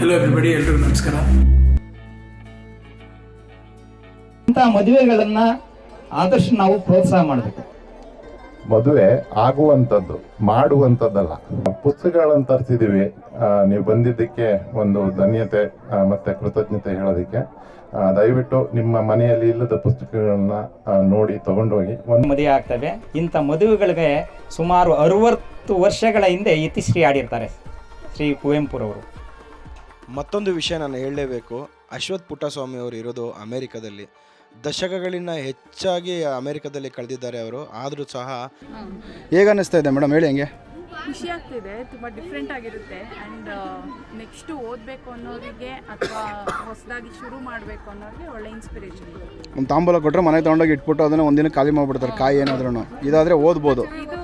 Hello everybody ಎಲ್ರಿಗೂ ನಮಸ್ಕಾರ. ಇಂಥ ಮದುವೆಗಳನ್ನ ಆದಷ್ಟು ನಾವು ಪ್ರೋತ್ಸಾಹ ಮಾಡಬೇಕು. ಮದುವೆ ಆಗುವಂಥದ್ದು ಮಾಡುವಂಥದ್ದಲ್ಲ. ಪುಸ್ತಕಗಳನ್ನು ತರಿಸಿದೀವಿ. ನೀವು ಬಂದಿದ್ದಕ್ಕೆ ಒಂದು ಧನ್ಯತೆ ಮತ್ತೆ ಕೃತಜ್ಞತೆ ಹೇಳೋದಕ್ಕೆ. ದಯವಿಟ್ಟು ನಿಮ್ಮ ಮನೆಯಲ್ಲಿ ಇಲ್ಲದ ಪುಸ್ತಕಗಳನ್ನ ನೋಡಿ ತಗೊಂಡೋಗಿ. ಒಂದು ಮದುವೆ ಆಗ್ತವೆ. ಇಂಥ ಮದುವೆಗಳಿಗೆ ಸುಮಾರು ಅರುವತ್ತು ವರ್ಷಗಳ ಹಿಂದೆ ಇತಿಶ್ರೀ ಆಡಿರ್ತಾರೆ. ಶ್ರೀ ಕುವೆಂಪುರವರು. ಮತ್ತೊಂದು ವಿಷಯ ನಾನು ಹೇಳಲೇಬೇಕು. ಅಶ್ವಥ್ ಪುಟ್ಟಸ್ವಾಮಿ ಅವರು ಇರೋದು ಅಮೆರಿಕದಲ್ಲಿ. ದಶಕಗಳಿಂದ ಹೆಚ್ಚಾಗಿ ಅಮೆರಿಕದಲ್ಲಿ ಕಳೆದಿದ್ದಾರೆ ಅವರು. ಆದರೂ ಸಹ ಹೇಗೆ ಅನ್ನಿಸ್ತಾ ಇದೆ ಮೇಡಮ್? ಹೇಳಿ ಹೆಂಗೆ? ಖುಷಿ ಆಗ್ತಿದೆ. ತುಂಬ ಡಿಫ್ರೆಂಟ್ ಆಗಿರುತ್ತೆ. ಆ್ಯಂಡ್ ನೆಕ್ಸ್ಟು ಓದಬೇಕು ಅನ್ನೋರಿಗೆ ಅಥವಾ ಹೊಸದಾಗಿ ಶುರು ಮಾಡಬೇಕು ಅನ್ನೋರಿಗೆ ಒಳ್ಳೆ ಇನ್ಸ್ಪಿರೇಷನ್ ಒಂದು ತಾಂಬೂಲ ಕೊಟ್ಟರೆ ಮನೆ ತೊಗೊಂಡೋಗಿ ಇಟ್ಬಿಟ್ಟು ಅದನ್ನು ಒಂದಿನ ಖಾಲಿ ಮಾಡಿಬಿಡ್ತಾರೆ. ಕಾಯಿ ಏನಾದ್ರೂ ಇದಾದರೆ ಓದ್ಬೋದು. ಇದು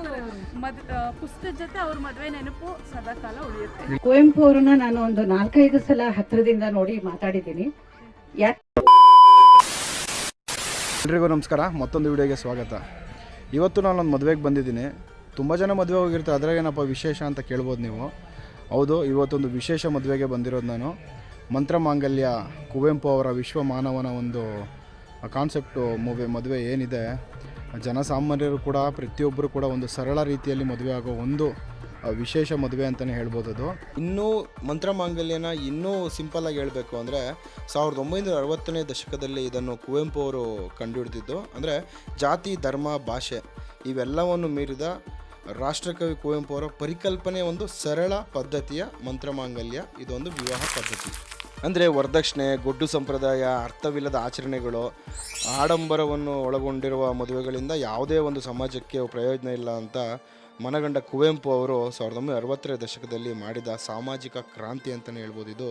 ಪುಸ್ತಕದ ಜೊತೆ ಅವ್ರ ಮದುವೆ ನೆನಪು ಸದಾಕಾಲ ಉಳಿಯುತ್ತೆ. ಕುವೆಂಪು ಅವ್ರನ್ನ ನಾನು ಒಂದು ನಾಲ್ಕೈದು ಸಲ ಹತ್ತಿರದಿಂದ ನೋಡಿ ಮಾತಾಡಿದ್ದೀನಿ. ಯಾಕೆ ಎಲ್ರಿಗೂ ನಮಸ್ಕಾರ ಮತ್ತೊಂದು ವಿಡಿಯೋಗೆ ಸ್ವಾಗತ. ಇವತ್ತು ನಾನು ಒಂದು ಮದುವೆಗೆ ಬಂದಿದ್ದೀನಿ. ತುಂಬ ಜನ ಮದುವೆ ಹೋಗಿರ್ತಾರೆ ಅದ್ರಾಗೇನಪ್ಪ ವಿಶೇಷ ಅಂತ ಕೇಳ್ಬೋದು ನೀವು. ಹೌದು ಇವತ್ತೊಂದು ವಿಶೇಷ ಮದುವೆಗೆ ಬಂದಿರೋದು ನಾನು. ಮಂತ್ರ ಮಾಂಗಲ್ಯ ಕುವೆಂಪು ಅವರ ವಿಶ್ವ ಮಾನವನ ಒಂದು ಕಾನ್ಸೆಪ್ಟು ಮೂವಿ ಮದುವೆ ಏನಿದೆ, ಜನಸಾಮಾನ್ಯರು ಕೂಡ, ಪ್ರತಿಯೊಬ್ಬರು ಕೂಡ ಒಂದು ಸರಳ ರೀತಿಯಲ್ಲಿ ಮದುವೆ ಆಗೋ ಒಂದು ವಿಶೇಷ ಮದುವೆ ಅಂತಲೇ ಹೇಳ್ಬೋದು ಅದು. ಇನ್ನೂ ಮಂತ್ರಮಾಂಗಲ್ಯನ ಇನ್ನೂ ಸಿಂಪಲ್ಲಾಗಿ ಹೇಳಬೇಕು ಅಂದರೆ, ಸಾವಿರದ ಒಂಬೈನೂರ ಅರವತ್ತನೇ ದಶಕದಲ್ಲಿ ಇದನ್ನು ಕುವೆಂಪು ಅವರು ಕಂಡುಹಿಡಿದಿದ್ದು. ಅಂದರೆ ಜಾತಿ, ಧರ್ಮ, ಭಾಷೆ ಇವೆಲ್ಲವನ್ನು ಮೀರಿದ ರಾಷ್ಟ್ರಕವಿ ಕುವೆಂಪು ಅವರ ಪರಿಕಲ್ಪನೆ ಒಂದು ಸರಳ ಪದ್ಧತಿಯ ಮಂತ್ರಮಾಂಗಲ್ಯ ಇದೊಂದು ವಿವಾಹ ಪದ್ಧತಿ. ಅಂದರೆ ವರದಕ್ಷಿಣೆ, ಗೊಡ್ಡು ಸಂಪ್ರದಾಯ, ಅರ್ಥವಿಲ್ಲದ ಆಚರಣೆಗಳು, ಆಡಂಬರವನ್ನು ಒಳಗೊಂಡಿರುವ ಮದುವೆಗಳಿಂದ ಯಾವುದೇ ಒಂದು ಸಮಾಜಕ್ಕೆ ಪ್ರಯೋಜನ ಇಲ್ಲ ಅಂತ ಮನಗಂಡ ಕುವೆಂಪು ಅವರು ಸಾವಿರದ ಒಂಬೈನೂರ ಅರವತ್ತರ ದಶಕದಲ್ಲಿ ಮಾಡಿದ ಸಾಮಾಜಿಕ ಕ್ರಾಂತಿ ಅಂತಲೇ ಹೇಳ್ಬೋದು ಇದು.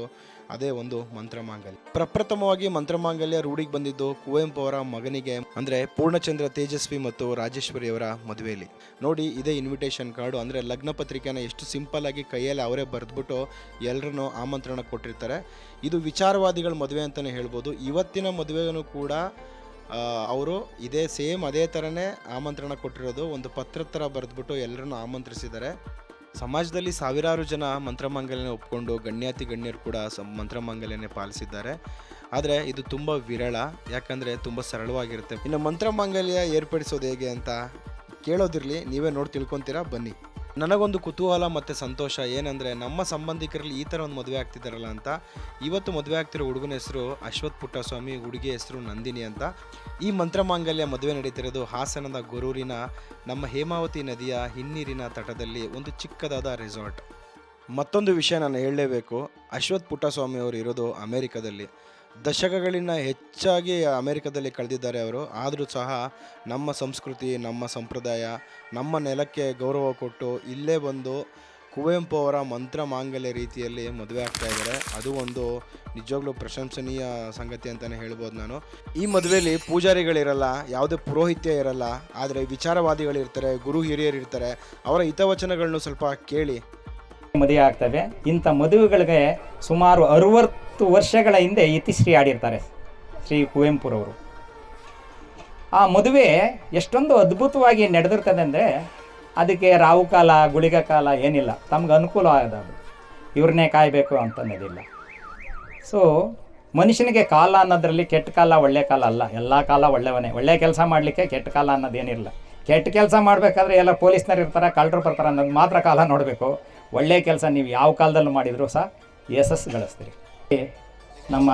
ಅದೇ ಒಂದು ಮಂತ್ರಮಾಂಗಲ್ಯ. ಪ್ರಪ್ರಥಮವಾಗಿ ಮಂತ್ರಮಾಂಗಲ್ಯ ರೂಢಿಗೆ ಬಂದಿದ್ದು ಕುವೆಂಪು ಅವರ ಮಗನಿಗೆ, ಅಂದ್ರೆ ಪೂರ್ಣಚಂದ್ರ ತೇಜಸ್ವಿ ಮತ್ತು ರಾಜೇಶ್ವರಿ ಅವರ ಮದುವೆಯಲ್ಲಿ. ನೋಡಿ, ಇದೇ ಇನ್ವಿಟೇಷನ್ ಕಾರ್ಡು ಅಂದ್ರೆ ಲಗ್ನ ಪತ್ರಿಕೆನ ಎಷ್ಟು ಸಿಂಪಲ್ ಆಗಿ ಕೈಯಲ್ಲಿ ಅವರೇ ಬರೆದ್ಬಿಟ್ಟು ಎಲ್ಲರನ್ನು ಆಮಂತ್ರಣ ಕೊಟ್ಟಿರ್ತಾರೆ. ಇದು ವಿಚಾರವಾದಿಗಳ ಮದುವೆ ಅಂತಲೇ ಹೇಳ್ಬೋದು. ಇವತ್ತಿನ ಮದುವೆಗೂ ಕೂಡ ಅವರು ಇದೇ ಸೇಮ್ ಅದೇ ಥರನೇ ಆಮಂತ್ರಣ ಕೊಟ್ಟಿರೋದು. ಒಂದು ಪತ್ರ ಥರ ಬರೆದ್ಬಿಟ್ಟು ಎಲ್ಲರನ್ನು ಆಮಂತ್ರಿಸಿದ್ದಾರೆ. ಸಮಾಜದಲ್ಲಿ ಸಾವಿರಾರು ಜನ ಮಂತ್ರಮಾಂಗಲ್ಯನ ಒಪ್ಕೊಂಡು ಗಣ್ಯಾತಿ ಗಣ್ಯರು ಕೂಡ ಸ ಮಂತ್ರಮಾಂಗಲ್ಯನೇ ಪಾಲಿಸಿದ್ದಾರೆ. ಆದರೆ ಇದು ತುಂಬ ವಿರಳ, ಯಾಕಂದರೆ ತುಂಬ ಸರಳವಾಗಿರುತ್ತೆ. ಇನ್ನು ಮಂತ್ರಮಾಂಗಲ್ಯ ಏರ್ಪಡಿಸೋದು ಹೇಗೆ ಅಂತ ಕೇಳೋದಿರಲಿ, ನೀವೇ ನೋಡಿ ತಿಳ್ಕೊತೀರಾ, ಬನ್ನಿ. ನನಗೊಂದು ಕುತೂಹಲ ಮತ್ತು ಸಂತೋಷ ಏನಂದರೆ ನಮ್ಮ ಸಂಬಂಧಿಕರಲ್ಲಿ ಈ ಥರ ಒಂದು ಮದುವೆ ಆಗ್ತಿದ್ದಾರಲ್ಲ ಅಂತ. ಇವತ್ತು ಮದುವೆ ಆಗ್ತಿರೋ ಹುಡುಗನ ಹೆಸರು ಅಶ್ವಥ್ ಪುಟ್ಟಸ್ವಾಮಿ, ಹುಡುಗಿ ಹೆಸರು ನಂದಿನಿ ಅಂತ. ಈ ಮಂತ್ರಮಾಂಗಲ್ಯ ಮದುವೆ ನಡೀತಿರೋದು ಹಾಸನದ ಗೊರೂರಿನ ನಮ್ಮ ಹೇಮಾವತಿ ನದಿಯ ಹಿನ್ನೀರಿನ ತಟದಲ್ಲಿ ಒಂದು ಚಿಕ್ಕದಾದ ರೆಸಾರ್ಟ್ ಮತ್ತೊಂದು ವಿಷಯ ನಾನು ಹೇಳಲೇಬೇಕು. ಅಶ್ವಥ್ ಪುಟ್ಟಸ್ವಾಮಿ ಅವರು ಇರೋದು ಅಮೆರಿಕದಲ್ಲಿ. ದಶಕಗಳಿಂದ ಹೆಚ್ಚಾಗಿ ಅಮೇರಿಕಾದಲ್ಲಿ ಕಳೆದಿದ್ದಾರೆ ಅವರು. ಆದರೂ ಸಹ ನಮ್ಮ ಸಂಸ್ಕೃತಿ, ನಮ್ಮ ಸಂಪ್ರದಾಯ, ನಮ್ಮ ನೆಲಕ್ಕೆ ಗೌರವ ಕೊಟ್ಟು ಇಲ್ಲೇ ಬಂದು ಕುವೆಂಪು ಅವರ ಮಂತ್ರ ಮಾಂಗಲ್ಯ ರೀತಿಯಲ್ಲಿ ಮದುವೆ ಆಗ್ತಾ ಇದ್ದಾರೆ. ಅದು ಒಂದು ನಿಜವಾಗ್ಲೂ ಪ್ರಶಂಸನೀಯ ಸಂಗತಿ ಅಂತಲೇ ಹೇಳ್ಬೋದು ನಾನು. ಈ ಮದುವೆಯಲ್ಲಿ ಪೂಜಾರಿಗಳಿರಲ್ಲ, ಯಾವುದೇ ಪುರೋಹಿತ್ಯ ಇರಲ್ಲ, ಆದರೆ ವಿಚಾರವಾದಿಗಳಿರ್ತಾರೆ, ಗುರು ಹಿರಿಯರು ಇರ್ತಾರೆ ಅವರ ಹಿತವಚನಗಳನ್ನು ಸ್ವಲ್ಪ ಕೇಳಿ. ಮದುವೆ ಆಗ್ತವೆ. ಇಂಥ ಮದುವೆಗಳಿಗೆ ಸುಮಾರು ಅರುವತ್ತು ವರ್ಷಗಳ ಹಿಂದೆ ಇತಿಶ್ರೀ ಆಡಿರ್ತಾರೆ, ಶ್ರೀ ಕುವೆಂಪುರವರು. ಆ ಮದುವೆ ಎಷ್ಟೊಂದು ಅದ್ಭುತವಾಗಿ ನಡೆದಿರ್ತದೆ ಅಂದರೆ ಅದಕ್ಕೆ ರಾವು ಕಾಲ, ಗುಳಿಗ ಕಾಲ ಏನಿಲ್ಲ. ತಮ್ಗೆ ಅನುಕೂಲ ಅದು ಇವ್ರನ್ನೇ ಕಾಯಬೇಕು ಅಂತನ್ನೋದಿಲ್ಲ. ಸೊ ಮನುಷ್ಯನಿಗೆ ಕಾಲ ಅನ್ನೋದ್ರಲ್ಲಿ ಕೆಟ್ಟ ಕಾಲ ಒಳ್ಳೆ ಕಾಲ ಅಲ್ಲ. ಎಲ್ಲ ಕಾಲ ಒಳ್ಳೆಯವನೇ ಒಳ್ಳೆ ಕೆಲಸ ಮಾಡಲಿಕ್ಕೆ ಕೆಟ್ಟ ಕಾಲ ಅನ್ನೋದೇನಿಲ್ಲ. ಕೆಟ್ಟ ಕೆಲಸ ಮಾಡಬೇಕಾದ್ರೆ ಎಲ್ಲ ಪೊಲೀಸ್ನವ್ರು ಇರ್ತಾರೆ, ಕಳ್ಳರು ಬರ್ತಾರೆ ಅನ್ನೋದು ಮಾತ್ರ ಕಾಲ ನೋಡಬೇಕು. ಒಳ್ಳೆ ಕೆಲಸ ನೀವು ಯಾವ ಕಾಲದಲ್ಲೂ ಮಾಡಿದರೂ ಸಹ ಯಶಸ್ಸು ಗಳಿಸ್ತೀರಿ. ನಮ್ಮ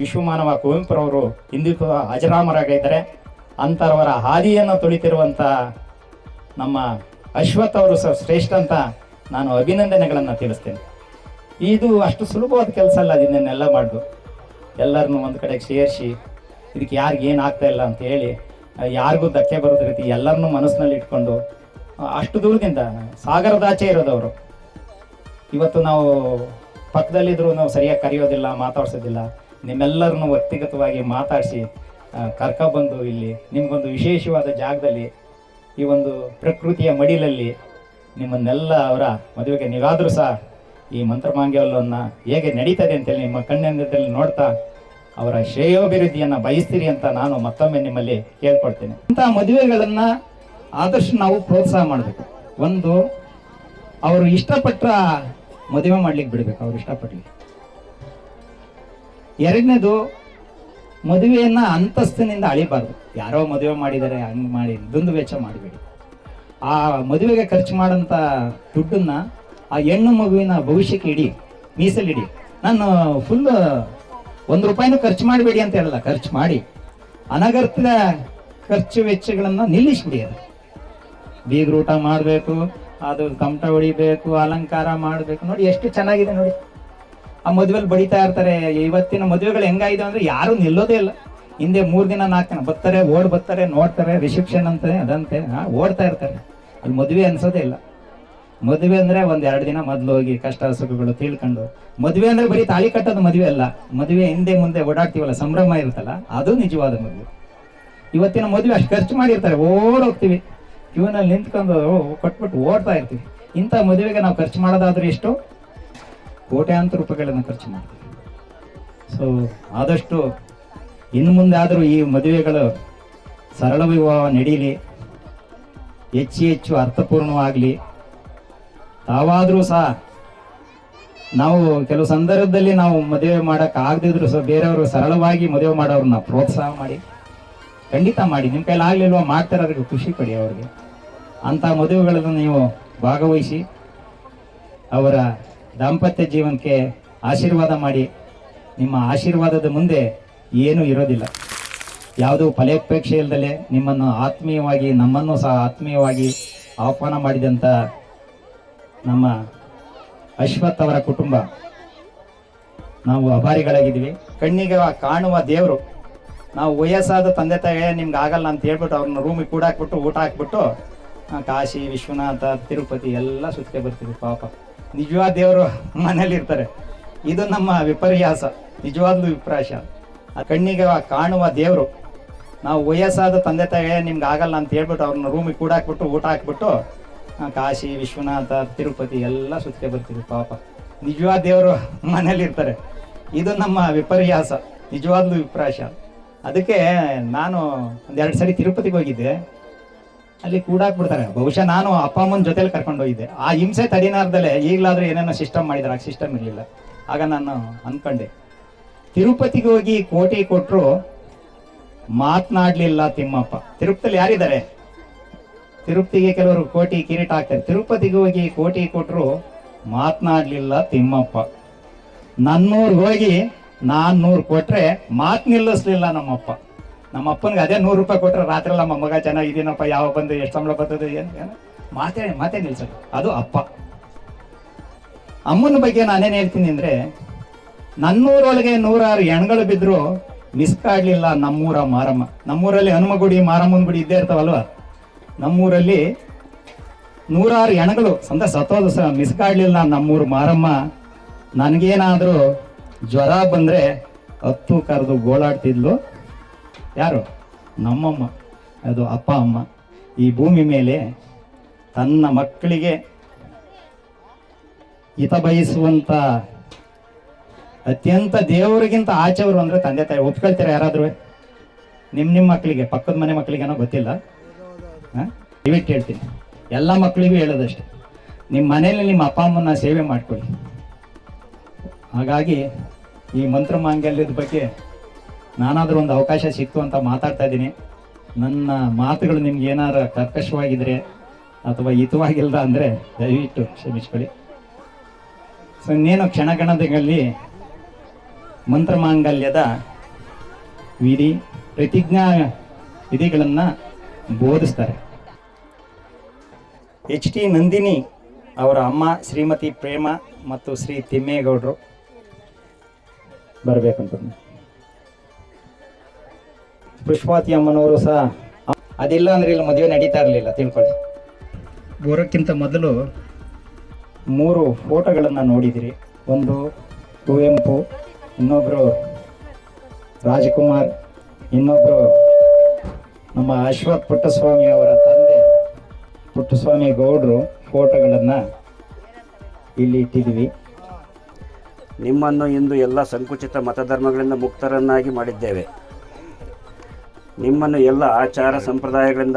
ವಿಶ್ವಮಾನವ ಕುವೆಂಪುರವರು ಇಂದಿಗೂ ಅಜರಾಮರಾಗಿದ್ದಾರೆ ಅಂಥವರ ಹಾದಿಯನ್ನು ತುಳಿತಿರುವಂಥ ನಮ್ಮ ಅಶ್ವಥ್ ಅವರು ಸಹ ಶ್ರೇಷ್ಠ ಅಂತ ನಾನು ಅಭಿನಂದನೆಗಳನ್ನು ತಿಳಿಸ್ತೇನೆ. ಇದು ಅಷ್ಟು ಸುಲಭವಾದ ಕೆಲಸ ಅಲ್ಲ, ಇದನ್ನೆಲ್ಲ ಮಾಡಿದ್ರು ಎಲ್ಲರನ್ನೂ ಒಂದು ಕಡೆಗೆ ಸೇರಿಸಿ, ಇದಕ್ಕೆ ಯಾರಿಗೆ ಏನು ಆಗ್ತಾ ಇಲ್ಲ ಅಂತ ಹೇಳಿ, ಯಾರಿಗೂ ಧಕ್ಕೆ ಬರೋದ ರೀತಿ ಎಲ್ಲರನ್ನೂ ಮನಸ್ಸಿನಲ್ಲಿ ಇಟ್ಕೊಂಡು, ಅಷ್ಟು ದೂರದಿಂದ ಸಾಗರದಾಚೆ ಇರೋದವರು. ಇವತ್ತು ನಾವು ಪಕ್ಕದಲ್ಲಿದ್ದರೂ ನಾವು ಸರಿಯಾಗಿ ಕರೆಯೋದಿಲ್ಲ, ಮಾತಾಡ್ಸೋದಿಲ್ಲ. ನಿಮ್ಮೆಲ್ಲರನ್ನು ವ್ಯಕ್ತಿಗತವಾಗಿ ಮಾತಾಡಿಸಿ ಕರ್ಕೊಬಂದು ಇಲ್ಲಿ ನಿಮಗೊಂದು ವಿಶೇಷವಾದ ಜಾಗದಲ್ಲಿ ಈ ಒಂದು ಪ್ರಕೃತಿಯ ಮಡಿಲಲ್ಲಿ ನಿಮ್ಮನ್ನೆಲ್ಲ ಅವರ ಮದುವೆಗೆ ನೀವಾದರೂ ಸಹ ಈ ಮಂತ್ರಮಾಂಗಲ್ಯವನ್ನು ಹೇಗೆ ನಡೀತದೆ ಅಂತೇಳಿ ನಿಮ್ಮ ಕಣ್ಣಿನಲ್ಲಿ ನೋಡ್ತಾ ಅವರ ಶ್ರೇಯೋಭಿವೃದ್ಧಿಯನ್ನು ಬಯಸ್ತೀರಿ ಅಂತ ನಾನು ಮತ್ತೊಮ್ಮೆ ನಿಮ್ಮಲ್ಲಿ ಕೇಳ್ಕೊಳ್ತೇನೆ. ಇಂಥ ಮದುವೆಗಳನ್ನು ಆದಷ್ಟು ನಾವು ಪ್ರೋತ್ಸಾಹ ಮಾಡಬೇಕು. ಒಂದು, ಅವರು ಇಷ್ಟಪಟ್ಟ ಮದುವೆ ಮಾಡ್ಲಿಕ್ಕೆ ಬಿಡ್ಬೇಕು, ಅವ್ರು ಇಷ್ಟಪಡ್ಲಿ. ಎರಡನೇದು, ಮದುವೆಯನ್ನ ಅಂತಸ್ತಿನಿಂದ ಅಳಿಬಾರ್ದು. ಯಾರೋ ಮದುವೆ ಮಾಡಿದರೆ ಹಂಗೆ ಮಾಡಿ, ದುಂದು ವೆಚ್ಚ ಮಾಡಬೇಡಿ. ಆ ಮದುವೆಗೆ ಖರ್ಚು ಮಾಡಂತ ದುಡ್ಡನ್ನ, ಆ ಹೆಣ್ಣು ಮಗುವಿನ ಭವಿಷ್ಯಕ್ಕೆ ಇಡಿ ಮೀಸಲಿಡಿ ನಾನು ಫುಲ್ ಒಂದು ರೂಪಾಯಿನೂ ಖರ್ಚು ಮಾಡಬೇಡಿ ಅಂತ ಹೇಳಲ್ಲ, ಖರ್ಚು ಮಾಡಿ. ಅನಗತ್ಯ ಖರ್ಚು ವೆಚ್ಚಗಳನ್ನು ನಿಲ್ಲಿಸ್ಬಿಡಿ ಅದು ಬೀಗ್ರೂಟ ಮಾಡಬೇಕು. ಅದು ತಮಟ ಹೊಡಿಬೇಕು, ಅಲಂಕಾರ ಮಾಡಬೇಕು. ನೋಡಿ ಎಷ್ಟು ಚೆನ್ನಾಗಿದೆ ನೋಡಿ. ಆ ಮದುವೆಲಿ ಬಡಿತಾ ಇರ್ತಾರೆ. ಇವತ್ತಿನ ಮದುವೆಗಳು ಹೆಂಗಾಗಿದೆ ಅಂದ್ರೆ ಯಾರು ನಿಲ್ಲೋದೇ ಇಲ್ಲ. ಹಿಂದೆ ಮೂರು ದಿನ ನಾಲ್ಕು ದಿನ ಬರ್ತಾರೆ, ಓಡ್ ಬರ್ತಾರೆ, ನೋಡ್ತಾರೆ ರಿಸೆಪ್ಷನ್ ಅಂತೆ, ಅದಂತೆ ಓಡ್ತಾ ಇರ್ತಾರೆ. ಅಲ್ಲಿ ಮದುವೆ ಅನ್ಸೋದೇ ಇಲ್ಲ. ಮದುವೆ ಅಂದ್ರೆ ಒಂದ್ ಎರಡು ದಿನ ಮೊದ್ಲು ಹೋಗಿ ಕಷ್ಟ ಸುಖಗಳು ತಿಳ್ಕೊಂಡು. ಮದುವೆ ಅಂದ್ರೆ ಬರೀ ತಾಳಿ ಕಟ್ಟೋದು ಮದುವೆ ಅಲ್ಲ. ಮದುವೆ ಹಿಂದೆ ಮುಂದೆ ಓಡಾಡ್ತೀವಲ್ಲ, ಸಂಭ್ರಮ ಇರುತ್ತಲ್ಲ, ಅದು ನಿಜವಾದ ಮದುವೆ. ಇವತ್ತಿನ ಮದುವೆ ಅಷ್ಟು ಖರ್ಚು ಮಾಡಿರ್ತಾರೆ ಓಡ್ ಕ್ಯೂನಲ್ಲಿ ನಿಂತ್ಕೊಂಡು ಕೊಟ್ಬಿಟ್ಟು ಓಡ್ತಾ ಇರ್ತೀವಿ. ಇಂಥ ಮದುವೆಗೆ ನಾವು ಖರ್ಚು ಮಾಡೋದಾದ್ರೆ ಎಷ್ಟು? ಕೋಟ್ಯಾಂತರ ರೂಪಾಯಿಗಳನ್ನು ಖರ್ಚು ಮಾಡ್ತೀವಿ. ಸೊ ಆದಷ್ಟು ಇನ್ನು ಮುಂದೆ ಆದರೂ ಈ ಮದುವೆಗಳು ಸರಳ ವಿವಾಹ ನಡೀಲಿ. ಹೆಚ್ಚು ಹೆಚ್ಚು ಅರ್ಥಪೂರ್ಣವಾಗಲಿ. ತಾವಾದರೂ ಸಹ ನಾವು ಕೆಲವು ಸಂದರ್ಭದಲ್ಲಿ ನಾವು ಮದುವೆ ಮಾಡೋಕೆ ಆಗದಿದ್ರು ಸಹ ಬೇರೆಯವರು ಸರಳವಾಗಿ ಮದುವೆ ಮಾಡೋರನ್ನ ಪ್ರೋತ್ಸಾಹ ಮಾಡಿ. ಖಂಡಿತ ಮಾಡಿ. ನಿಮ್ಮ ಕೈಲಿ ಆಗಲಿಲ್ವ ಮಾಡ್ತಾರೆ ಅದಕ್ಕೆ ಖುಷಿ ಪಡಿ ಅವ್ರಿಗೆ. ಅಂಥ ಮದುವೆಗಳನ್ನು ನೀವು ಭಾಗವಹಿಸಿ ಅವರ ದಾಂಪತ್ಯ ಜೀವನಕ್ಕೆ ಆಶೀರ್ವಾದ ಮಾಡಿ. ನಿಮ್ಮ ಆಶೀರ್ವಾದದ ಮುಂದೆ ಏನೂ ಇರೋದಿಲ್ಲ. ಯಾವುದೂ ಫಲೇಪೇಕ್ಷೆ ಇಲ್ಲದಲೆ ನಿಮ್ಮನ್ನು ಆತ್ಮೀಯವಾಗಿ, ನಮ್ಮನ್ನು ಸಹ ಆತ್ಮೀಯವಾಗಿ ಆಹ್ವಾನ ಮಾಡಿದಂಥ ನಮ್ಮ ಅಶ್ವಥ್ ಅವರ ಕುಟುಂಬ. ನಾವು ಅಭಾರಿಗಳಾಗಿದ್ದೀವಿ. ಕಣ್ಣಿಗೆ ಕಾಣುವ ದೇವರು. ನಾವು ವಯಸ್ಸಾದ ತಂದೆ ತಾಯಿ ನಿಮ್ಗೆ ಆಗಲ್ಲ ಅಂತ ಹೇಳ್ಬಿಟ್ಟು ಅವ್ರನ್ನ ರೂಮಿಗೆ ಕೂಡ ಹಾಕ್ಬಿಟ್ಟು ಊಟ ಹಾಕ್ಬಿಟ್ಟು ಕಾಶಿ, ವಿಶ್ವನಾಥ, ತಿರುಪತಿ ಎಲ್ಲ ಸುತ್ತೆ ಬರ್ತೀವಿ ಪಾಪ. ನಿಜವಾದ ದೇವರು ಮನೇಲಿ ಇರ್ತಾರೆ ಇದು ನಮ್ಮ ವಿಪರ್ಯಾಸ, ನಿಜವಾದ್ಲು ವಿಪ್ರಾಶ. ಆ ಕಣ್ಣಿಗೆ ಕಾಣುವ ದೇವರು, ನಾವು ವಯಸ್ಸಾದ ತಂದೆ ತಾಯಿ ನಿಮ್ಗೆ ಆಗಲ್ಲ ಅಂತ ಹೇಳ್ಬಿಟ್ಟು ಅವ್ರನ್ನ ರೂಮಿಗೆ ಕೂಡ ಹಾಕ್ಬಿಟ್ಟು ಊಟ ಹಾಕ್ಬಿಟ್ಟು ಕಾಶಿ, ವಿಶ್ವನಾಥ, ತಿರುಪತಿ ಎಲ್ಲ ಸುತ್ತೆ ಬರ್ತೀವಿ ಪಾಪ. ನಿಜವಾದ ದೇವರು ಮನೇಲಿ ಇರ್ತಾರೆ ಇದು ನಮ್ಮ ವಿಪರ್ಯಾಸ, ನಿಜವಾದ್ಲು ವಿಪ್ರಾಶ. ಅದಕ್ಕೆ ನಾನು ಒಂದೆರಡು ಸರಿ ತಿರುಪತಿಗೆ ಹೋಗಿದ್ದೆ. ಅಲ್ಲಿ ಕೂಡಾಕ್ಬಿಡ್ತಾರೆ ಬಹುಶಃ ನಾನು ಅಪ್ಪ, ಅಮ್ಮನ ಜೊತೆಲಿ ಕರ್ಕೊಂಡು ಹೋಗಿದ್ದೆ. ಆ ಹಿಂಸೆ ತಡಿನಾರ್ದಲ್ಲೇ ಈಗಲಾದ್ರೂ ಏನೇನೋ ಸಿಸ್ಟಮ್ ಮಾಡಿದಾರೆ ಆ ಸಿಸ್ಟಮ್ ಇರಲಿಲ್ಲ. ಆಗ ನಾನು ಅನ್ಕೊಂಡೆ. ತಿರುಪತಿಗೆ ಹೋಗಿ ಕೋಟಿ ಕೊಟ್ಟರು ಮಾತನಾಡ್ಲಿಲ್ಲ ತಿಮ್ಮಪ್ಪ. ತಿರುಪತಿಲಿ ಯಾರಿದ್ದಾರೆ? ತಿರುಪತಿಗೆ ಕೆಲವರು ಕೋಟಿ ಕಿರೀಟ ಹಾಕ್ತಾರೆ. ತಿರುಪತಿಗೆ ಹೋಗಿ ಕೋಟಿ ಕೊಟ್ಟರು ಮಾತನಾಡ್ಲಿಲ್ಲ ತಿಮ್ಮಪ್ಪ. ನನ್ನೂರ್ಗೆ ಹೋಗಿ ನಾನ್ನೂರು ಕೊಟ್ರೆ ಮಾತು ನಿಲ್ಲಿಸ್ಲಿಲ್ಲ ನಮ್ಮಪ್ಪ. ನಮ್ಮ ಅಪ್ಪನಿಗೆ ಅದೇ ನೂರು ರೂಪಾಯಿ ಕೊಟ್ಟರೆ ರಾತ್ರಿ ನಮ್ಮ ಮಗ ಚೆನ್ನಾಗಿದ್ದೀನಪ್ಪ ಯಾವ ಬಂದು ಎಷ್ಟು ಸಂಬಳ ಬರ್ತದೆ ಏನು ಮಾತೇ ಮಾತೇ ನಿಲ್ಸೋದು. ಅದು ಅಪ್ಪ. ಅಮ್ಮನ ಬಗ್ಗೆ ನಾನೇನು ಹೇಳ್ತೀನಿ ಅಂದರೆ, ನನ್ನೂರೊಳಗೆ ನೂರಾರು ಹೆಣ್ಗಳು ಬಿದ್ರು ಮಿಸ್ ಕಾಡ್ಲಿಲ್ಲ ನಮ್ಮೂರ ಮಾರಮ್ಮ. ನಮ್ಮೂರಲ್ಲಿ ಹನುಮಗುಡಿ, ಮಾರಮ್ಮನ ಗುಡಿ ಇದ್ದೇ ಇರ್ತಾವಲ್ವ? ನಮ್ಮೂರಲ್ಲಿ ನೂರಾರು ಹೆಣಗಳು, ಸಂದ ಸತ್ತೋದು ಮಿಸ್ ಕಾಡಲಿಲ್ಲ ನಮ್ಮೂರು ಮಾರಮ್ಮ. ನನಗೇನಾದರೂ ಜ್ವರ ಬಂದರೆ ಹತ್ತು ಕರೆದು ಗೋಳಾಡ್ತಿದ್ಲು. ಯಾರು? ನಮ್ಮಮ್ಮ. ಅದು ಅಪ್ಪ, ಅಮ್ಮ. ಈ ಭೂಮಿ ಮೇಲೆ ತನ್ನ ಮಕ್ಕಳಿಗೆ ಹಿತ ಬಯಸುವಂಥ ಅತ್ಯಂತ ದೇವರಿಗಿಂತ ಆಚೆವರು ಅಂದ್ರೆ ತಂದೆ, ತಾಯಿ. ಒಪ್ಕೊಳ್ತೀರಾ ಯಾರಾದರೂ? ನಿಮ್ಮ ನಿಮ್ಮ ಮಕ್ಕಳಿಗೆ, ಪಕ್ಕದ ಮನೆ ಮಕ್ಕಳಿಗೇನೋ ಗೊತ್ತಿಲ್ಲ. ಹಾಂ? ದಯವಿಟ್ಟು ಹೇಳ್ತೀನಿ. ಎಲ್ಲ ಮಕ್ಕಳಿಗೂ ಹೇಳೋದಷ್ಟೆ. ನಿಮ್ಮ ಮನೆಯಲ್ಲಿ ನಿಮ್ಮ ಅಪ್ಪ ಅಮ್ಮನ ಸೇವೆ ಮಾಡ್ಕೊಳ್ಳಿ. ಹಾಗಾಗಿ ಈ ಮಂತ್ರ ಮಾಂಗಲ್ಯದ ಬಗ್ಗೆ ನಾನಾದರೂ ಒಂದು ಅವಕಾಶ ಸಿಕ್ತು ಅಂತ ಮಾತಾಡ್ತಾ ಇದ್ದೀನಿ. ನನ್ನ ಮಾತುಗಳು ನಿಮ್ಗೆ ಏನಾರ ಕರ್ಕಶವಾಗಿದ್ರೆ ಅಥವಾ ಹಿತವಾಗಿಲ್ಲ ಅಂದರೆ ದಯವಿಟ್ಟು ಕ್ಷಮಿಸ್ಕೊಳ್ಳಿ. ಸೊ ಇನ್ನೇನು ಕ್ಷಣಗಣದಲ್ಲಿ ಮಂತ್ರಮಾಂಗಲ್ಯದ ವಿಧಿ, ಪ್ರತಿಜ್ಞಾ ವಿಧಿಗಳನ್ನು ಬೋಧಿಸ್ತಾರೆ. ಎಚ್ ಟಿ ನಂದಿನಿ ಅವರ ಅಮ್ಮ ಶ್ರೀಮತಿ ಪ್ರೇಮ ಮತ್ತು ಶ್ರೀ ತಿಮ್ಮೇಗೌಡರು. ಬರಬೇಕಂತ. ಪುಷ್ಪಾವತಿ ಅಮ್ಮನವರು ಸಹ ಅದಿಲ್ಲ ಅಂದ್ರೆ ಇಲ್ಲಿ ಮದುವೆ ನಡೀತಾ ಇರಲಿಲ್ಲ ತಿಳ್ಕೊಳ್ಳಿ. ಬರೋಕ್ಕಿಂತ ಮೊದಲು ಮೂರು ಫೋಟೋಗಳನ್ನು ನೋಡಿದಿರಿ. ಒಂದು ಕುವೆಂಪು ಇನ್ನೊಬ್ಬರು ರಾಜಕುಮಾರ್ ಇನ್ನೊಬ್ಬರು ನಮ್ಮ ಅಶ್ವಥ್ ಪುಟ್ಟಸ್ವಾಮಿ ಅವರ ತಂದೆ ಪುಟ್ಟಸ್ವಾಮಿ ಗೌಡರು ಫೋಟೋಗಳನ್ನು ಇಲ್ಲಿ ಇಟ್ಟಿದ್ವಿ ನಿಮ್ಮನ್ನು ಇಂದು ಎಲ್ಲ ಸಂಕುಚಿತ ಮತಧರ್ಮಗಳಿಂದ ಮುಕ್ತರನ್ನಾಗಿ ಮಾಡಿದ್ದೇವೆ. ನಿಮ್ಮನ್ನು ಎಲ್ಲ ಆಚಾರ ಸಂಪ್ರದಾಯಗಳಿಂದ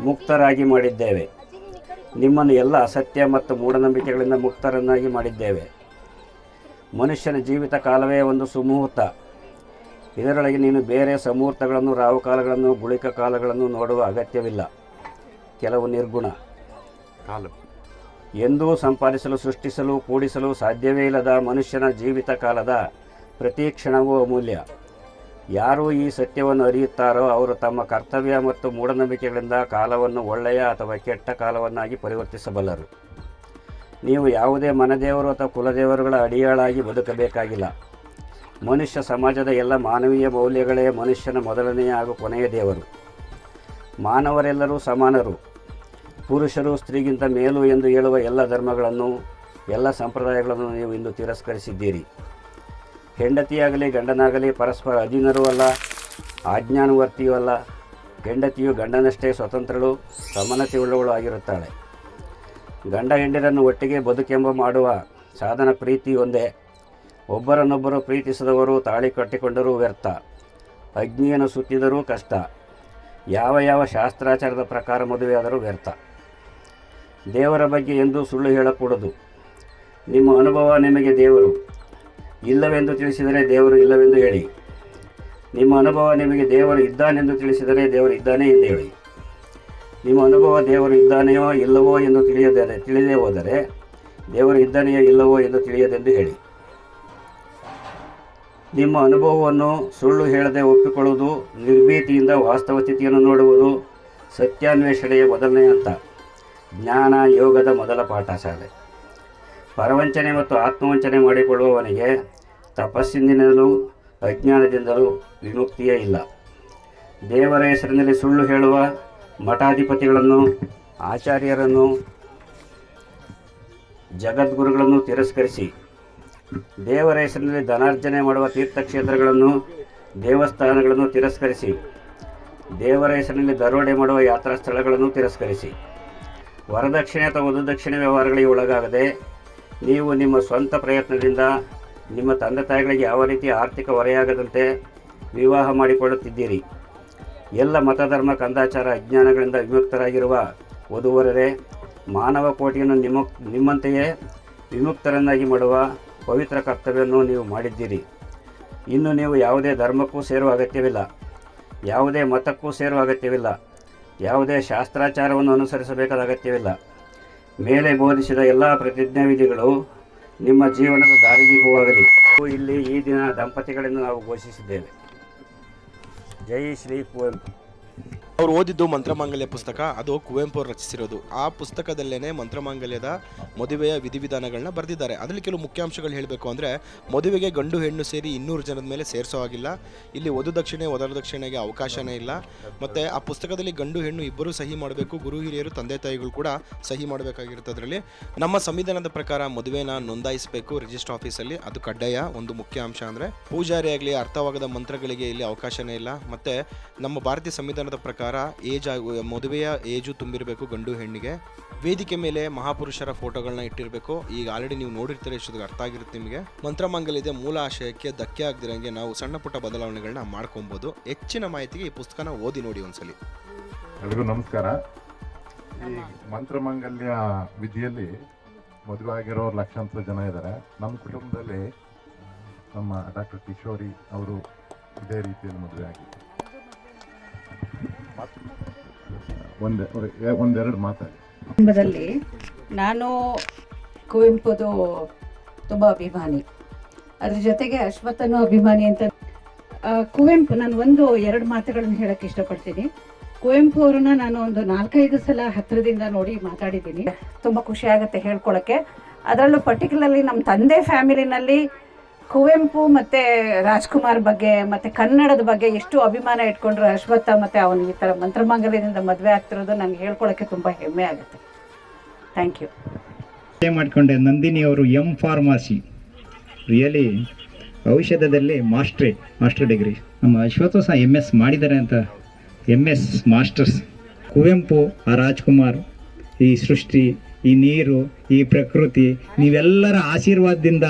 ಮುಕ್ತರಾಗಿ ಮಾಡಿದ್ದೇವೆ. ನಿಮ್ಮನ್ನು ಎಲ್ಲ ಅಸತ್ಯ ಮತ್ತು ಮೂಢನಂಬಿಕೆಗಳಿಂದ ಮುಕ್ತರನ್ನಾಗಿ ಮಾಡಿದ್ದೇವೆ. ಮನುಷ್ಯನ ಜೀವಿತ ಕಾಲವೇ ಒಂದು ಸುಮುಹೂರ್ತ. ಇದರೊಳಗೆ ನೀನು ಬೇರೆ ಸಮುಹೂರ್ತಗಳನ್ನು ರಾಹುಕಾಲಗಳನ್ನು ಗುಳಿಕ ಕಾಲಗಳನ್ನು ನೋಡುವ ಅಗತ್ಯವಿಲ್ಲ. ಕೆಲವು ನಿರ್ಗುಣ. ಕಾಲು. ಎಂದೂ ಸಂಪಾದಿಸಲು ಸೃಷ್ಟಿಸಲು ಕೂಡಿಸಲು ಸಾಧ್ಯವೇ ಇಲ್ಲದ ಮನುಷ್ಯನ ಜೀವಿತ ಕಾಲದ ಪ್ರತಿ ಕ್ಷಣವೂ ಅಮೂಲ್ಯ. ಯಾರು ಈ ಸತ್ಯವನ್ನು ಅರಿಯುತ್ತಾರೋ ಅವರು ತಮ್ಮ ಕರ್ತವ್ಯ ಮತ್ತು ಮೂಢನಂಬಿಕೆಗಳಿಂದ ಕಾಲವನ್ನು ಒಳ್ಳೆಯ ಅಥವಾ ಕೆಟ್ಟ ಕಾಲವನ್ನಾಗಿ ಪರಿವರ್ತಿಸಬಲ್ಲರು. ನೀವು ಯಾವುದೇ ಮನದೇವರು ಅಥವಾ ಕುಲದೇವರುಗಳ ಅಡಿಯಾಳಾಗಿ ಬದುಕಬೇಕಾಗಿಲ್ಲ. ಮನುಷ್ಯ ಸಮಾಜದ ಎಲ್ಲ ಮಾನವೀಯ ಮೌಲ್ಯಗಳೇ ಮನುಷ್ಯನ ಮೊದಲನೆಯ ಹಾಗೂ ಕೊನೆಯ ದೇವರು. ಮಾನವರೆಲ್ಲರೂ ಸಮಾನರು. ಪುರುಷರು ಸ್ತ್ರೀಗಿಂತ ಮೇಲು ಎಂದು ಹೇಳುವ ಎಲ್ಲ ಧರ್ಮಗಳನ್ನು, ಎಲ್ಲ ಸಂಪ್ರದಾಯಗಳನ್ನು ನೀವು ಇಂದು ತಿರಸ್ಕರಿಸಿದ್ದೀರಿ. ಹೆಂಡತಿಯಾಗಲಿ, ಗಂಡನಾಗಲಿ, ಪರಸ್ಪರ ಅಧೀನರೂ ಅಲ್ಲ, ಆಜ್ಞಾನುವರ್ತಿಯೂ ಅಲ್ಲ. ಹೆಂಡತಿಯು ಗಂಡನಷ್ಟೇ ಸ್ವತಂತ್ರಳು ಸಮಾನತೆ ಉಳ್ಳವಳು ಆಗಿರುತ್ತಾಳೆ. ಗಂಡ ಹೆಂಡರನ್ನು ಒಟ್ಟಿಗೆ ಬದುಕೆಂಬ ಮಾಡುವ ಸಾಧನ ಪ್ರೀತಿ ಒಂದೇ. ಒಬ್ಬರನ್ನೊಬ್ಬರು ಪ್ರೀತಿಸಿದವರು, ತಾಳಿ ಕಟ್ಟಿಕೊಂಡರೂ ವ್ಯರ್ಥ. ಅಗ್ನಿಯನ್ನು ಸುತ್ತಿದರೂ ಕಷ್ಟ. ಯಾವ ಯಾವ ಶಾಸ್ತ್ರಾಚಾರದ ಪ್ರಕಾರ ಮದುವೆಯಾದರೂ ವ್ಯರ್ಥ. ದೇವರ ಬಗ್ಗೆ ಎಂದೂ ಸುಳ್ಳು ಹೇಳಕೂಡದು. ನಿಮ್ಮ ಅನುಭವ ನಿಮಗೆ ದೇವರು. ಇಲ್ಲವೆಂದು ತಿಳಿಸಿದರೆ ದೇವರು ಇಲ್ಲವೆಂದು ಹೇಳಿ. ನಿಮ್ಮ ಅನುಭವ ನಿಮಗೆ ದೇವರು ಇದ್ದಾನೆಂದು ತಿಳಿಸಿದರೆ ದೇವರು ಇದ್ದಾನೆ ಎಂದು ಹೇಳಿ. ನಿಮ್ಮ ಅನುಭವ ದೇವರು ಇದ್ದಾನೆಯೋ ಇಲ್ಲವೋ ಎಂದು ತಿಳಿಯದರೆ ತಿಳಿದೇ ಹೋದರೆ ದೇವರು ಇದ್ದಾನೆಯೋ ಇಲ್ಲವೋ ಎಂದು ತಿಳಿಯದೆಂದು ಹೇಳಿ. ನಿಮ್ಮ ಅನುಭವವನ್ನು ಸುಳ್ಳು ಹೇಳದೆ ಒಪ್ಪಿಕೊಳ್ಳುವುದು, ನಿರ್ಭೀತಿಯಿಂದ ವಾಸ್ತವ ಸ್ಥಿತಿಯನ್ನು ನೋಡುವುದು ಸತ್ಯಾನ್ವೇಷಣೆಯ ಮೊದಲನೇ ಹಂತ. ಜ್ಞಾನ ಯೋಗದ ಮೊದಲ ಪಾಠಶಾಲೆ ಪರವಂಚನೆ ಮತ್ತು ಆತ್ಮವಂಚನೆ ಮಾಡಿಕೊಳ್ಳುವವನಿಗೆ ತಪಸ್ಸಿನಿಂದಲೂ ಅಜ್ಞಾನದಿಂದಲೂ ವಿಮುಕ್ತಿಯೇ ಇಲ್ಲ. ದೇವರ ಹೆಸರಿನಲ್ಲಿ ಸುಳ್ಳು ಹೇಳುವ ಮಠಾಧಿಪತಿಗಳನ್ನು, ಆಚಾರ್ಯರನ್ನು, ಜಗದ್ಗುರುಗಳನ್ನು ತಿರಸ್ಕರಿಸಿ. ದೇವರ ಹೆಸರಿನಲ್ಲಿ ಧನಾರ್ಜನೆ ಮಾಡುವ ತೀರ್ಥಕ್ಷೇತ್ರಗಳನ್ನು, ದೇವಸ್ಥಾನಗಳನ್ನು ತಿರಸ್ಕರಿಸಿ. ದೇವರ ಹೆಸರಿನಲ್ಲಿ ದರೋಡೆ ಮಾಡುವ ಯಾತ್ರಾ ಸ್ಥಳಗಳನ್ನು ತಿರಸ್ಕರಿಸಿ. ವರದಕ್ಷಿಣೆ ಅಥವಾ ವಧುದಕ್ಷಿಣೆ ವ್ಯವಹಾರಗಳಿಗೆ ಒಳಗಾಗದೆ ನೀವು ನಿಮ್ಮ ಸ್ವಂತ ಪ್ರಯತ್ನದಿಂದ ನಿಮ್ಮ ತಂದೆ ತಾಯಿಗಳಿಗೆ ಯಾವ ರೀತಿ ಆರ್ಥಿಕ ಹೊರೆಯಾಗದಂತೆ ವಿವಾಹ ಮಾಡಿಕೊಳ್ಳುತ್ತಿದ್ದೀರಿ? ಎಲ್ಲ ಮತಧರ್ಮ ಕಂದಾಚಾರ ಅಜ್ಞಾನಗಳಿಂದ ವಿಮುಕ್ತರಾಗಿರುವ ವಧುವರರೇ, ಮಾನವ ಕೋಟಿಯನ್ನು ನಿಮ್ಮ, ನಿಮ್ಮಂತೆಯೇ ವಿಮುಕ್ತರನ್ನಾಗಿ ಮಾಡುವ ಪವಿತ್ರ ಕರ್ತವ್ಯವನ್ನು ನೀವು ಮಾಡಿದ್ದೀರಿ. ಇನ್ನು ನೀವು ಯಾವುದೇ ಧರ್ಮಕ್ಕೂ ಸೇರುವ ಅಗತ್ಯವಿಲ್ಲ. ಯಾವುದೇ ಮತಕ್ಕೂ ಸೇರುವ ಅಗತ್ಯವಿಲ್ಲ. ಯಾವುದೇ ಶಾಸ್ತ್ರಾಚಾರವನ್ನು ಅನುಸರಿಸಬೇಕಾದ ಅಗತ್ಯವಿಲ್ಲ. ಮೇಲೆ ಬೋಧಿಸಿದ ಎಲ್ಲ ಪ್ರತಿಜ್ಞಾ ವಿಧಿಗಳು ನಿಮ್ಮ ಜೀವನದ ದಾರಿದೀಪವಾಗಲಿ ಇಲ್ಲಿ ಈ ದಿನ ದಂಪತಿಗಳನ್ನು ನಾವು ಘೋಷಿಸಿದ್ದೇವೆ. ಜೈ ಶ್ರೀ ಕುವೆಂಪು. ಅವ್ರು ಓದಿದ್ದು ಮಂತ್ರಮಾಂಗಲ್ಯ ಪುಸ್ತಕ, ಅದು ಕುವೆಂಪು ಅವರು ರಚಿಸಿರೋದು. ಆ ಪುಸ್ತಕದಲ್ಲೇನೆ ಮಂತ್ರಮಾಂಗಲ್ಯದ ಮದುವೆಯ ವಿಧಿವಿಧಾನಗಳನ್ನ ಬರೆದಿದ್ದಾರೆ. ಅದರಲ್ಲಿ ಕೆಲವು ಮುಖ್ಯಾಂಶಗಳು ಹೇಳಬೇಕು ಅಂದರೆ, ಮದುವೆಗೆ ಗಂಡು ಹೆಣ್ಣು ಸೇರಿ ಇನ್ನೂರು ಜನದ ಮೇಲೆ ಸೇರಿಸೋ ಆಗಿಲ್ಲ ಇಲ್ಲಿ ವಧು ದಕ್ಷಿಣೆ ವರದಕ್ಷಿಣೆಗೆ ಅವಕಾಶನೇ ಇಲ್ಲ. ಮತ್ತು ಆ ಪುಸ್ತಕದಲ್ಲಿ ಗಂಡು ಹೆಣ್ಣು ಇಬ್ಬರೂ ಸಹಿ ಮಾಡಬೇಕು, ಗುರು ಹಿರಿಯರು ತಂದೆ ತಾಯಿಗಳು ಕೂಡ ಸಹಿ ಮಾಡಬೇಕಾಗಿರುತ್ತೆ ಅದರಲ್ಲಿ. ನಮ್ಮ ಸಂವಿಧಾನದ ಪ್ರಕಾರ ಮದುವೆನ ನೋಂದಾಯಿಸಬೇಕು ರಿಜಿಸ್ಟರ್ ಆಫೀಸಲ್ಲಿ. ಅದು ಕಡ್ಡಾಯ, ಒಂದು ಮುಖ್ಯ ಅಂಶ ಅಂದರೆ. ಪೂಜಾರಿ ಆಗಲಿ ಅರ್ಥವಾಗದ ಮಂತ್ರಗಳಿಗೆ ಇಲ್ಲಿ ಅವಕಾಶನೇ ಇಲ್ಲ. ಮತ್ತು ನಮ್ಮ ಭಾರತೀಯ ಸಂವಿಧಾನದ ಪ್ರಕಾರ ಏಜ್ ಆಗ, ಮದುವೆಯ ಏಜು ತುಂಬಿರಬೇಕು ಗಂಡು ಹೆಣ್ಣಿಗೆ. ವೇದಿಕೆ ಮೇಲೆ ಮಹಾಪುರುಷರ ಫೋಟೋಗಳನ್ನ ಇಟ್ಟಿರಬೇಕು. ಈಗ ಆಲ್ರೆಡಿ ನೀವು ನೋಡಿರ್ತೀರ ಇಷ್ಟೊತ್ತಿಗೆ ಅರ್ಥ ಆಗಿರುತ್ತೆ ನಿಮಗೆ. ಮಂತ್ರಮಾಂಗಲ್ಯದ ಮೂಲ ಆಶಯಕ್ಕೆ ಧಕ್ಕೆ ಆಗದಿರಂಗೆ ನಾವು ಸಣ್ಣ ಪುಟ್ಟ ಬದಲಾವಣೆಗಳನ್ನ ಮಾಡ್ಕೊಬೋದು. ಹೆಚ್ಚಿನ ಮಾಹಿತಿಗೆ ಈ ಪುಸ್ತಕನ ಓದಿ ನೋಡಿ ಒಂದ್ಸಲಿ. ಎಲ್ರಿಗೂ ನಮಸ್ಕಾರ. ಈ ಮಂತ್ರಮಂಗಲ್ಯ ವಿಧಿಯಲ್ಲಿ ಮದುವೆ ಆಗಿರೋ ಲಕ್ಷಾಂತರ ಜನ ಇದ್ದಾರೆ. ನಮ್ಮ ಕುಟುಂಬದಲ್ಲಿ ನಮ್ಮ ಡಾಕ್ಟರ್ ಕಿಶೋರಿ ಅವರು ಇದೇ ರೀತಿಯಲ್ಲಿ ಮದುವೆ ಆಗಿದ್ದು ಒಂದೇ ಒಂದೆರಡು ಕುಟುಂಬದಲ್ಲಿ ನಾನು ಕುವೆಂಪುದು ತುಂಬ ಅಭಿಮಾನಿ. ಅದ್ರ ಜೊತೆಗೆ ಅಶ್ವಥನು ಅಭಿಮಾನಿ ಅಂತ. ಕುವೆಂಪು, ನಾನು ಒಂದು, ಎರಡು ಮಾತುಗಳನ್ನು ಹೇಳಕ್ಕೆ ಇಷ್ಟಪಡ್ತೀನಿ. ಕುವೆಂಪು ಅವ್ರನ್ನ ನಾನು ಒಂದು ನಾಲ್ಕೈದು ಸಲ ಹತ್ತಿರದಿಂದ ನೋಡಿ ಮಾತಾಡಿದ್ದೀನಿ. ತುಂಬ ಖುಷಿ ಆಗುತ್ತೆ ಹೇಳ್ಕೊಳಕ್ಕೆ. ಅದರಲ್ಲೂ ಪರ್ಟಿಕ್ಯುಲರ್ಲಿ ನಮ್ಮ ತಂದೆ ಫ್ಯಾಮಿಲಿನಲ್ಲಿ ಕುವೆಂಪು ಮತ್ತೆ ರಾಜ್ಕುಮಾರ್ ಬಗ್ಗೆ, ಮತ್ತೆ ಕನ್ನಡದ ಬಗ್ಗೆ ಎಷ್ಟು ಅಭಿಮಾನ ಇಟ್ಕೊಂಡ್ರು ಅಶ್ವತ್ಥ ಮತ್ತೆ ಅವನು ಈ ಥರ ಮಂತ್ರಮಾಂಗಲ್ಯದಿಂದ ಮದುವೆ ಆಗ್ತಿರೋದು ನನಗೆ ಹೇಳ್ಕೊಳಕ್ಕೆ ತುಂಬ ಹೆಮ್ಮೆ ಆಗುತ್ತೆ. ಥ್ಯಾಂಕ್ ಯು ಮಾಡಿಕೊಂಡೆ ನಂದಿನಿ ಅವರು ಎಂ ಫಾರ್ಮಸಿ ರಿಯಲಿ ಔಷಧದಲ್ಲಿ ಮಾಸ್ಟ್ರೇಟ್ ಮಾಸ್ಟರ್ ಡಿಗ್ರಿ. ನಮ್ಮ ಅಶ್ವತ್ಥ ಸಹ ಎಂ ಎಸ್ ಮಾಡಿದ್ದಾರೆ ಅಂತ ಎಂ ಎಸ್ ಮಾಸ್ಟರ್ಸ್. ಕುವೆಂಪು, ಆ ರಾಜ್ಕುಮಾರ್, ಈ ಸೃಷ್ಟಿ, ಈ ನೀರು, ಈ ಪ್ರಕೃತಿ, ನೀವೆಲ್ಲರ ಆಶೀರ್ವಾದದಿಂದ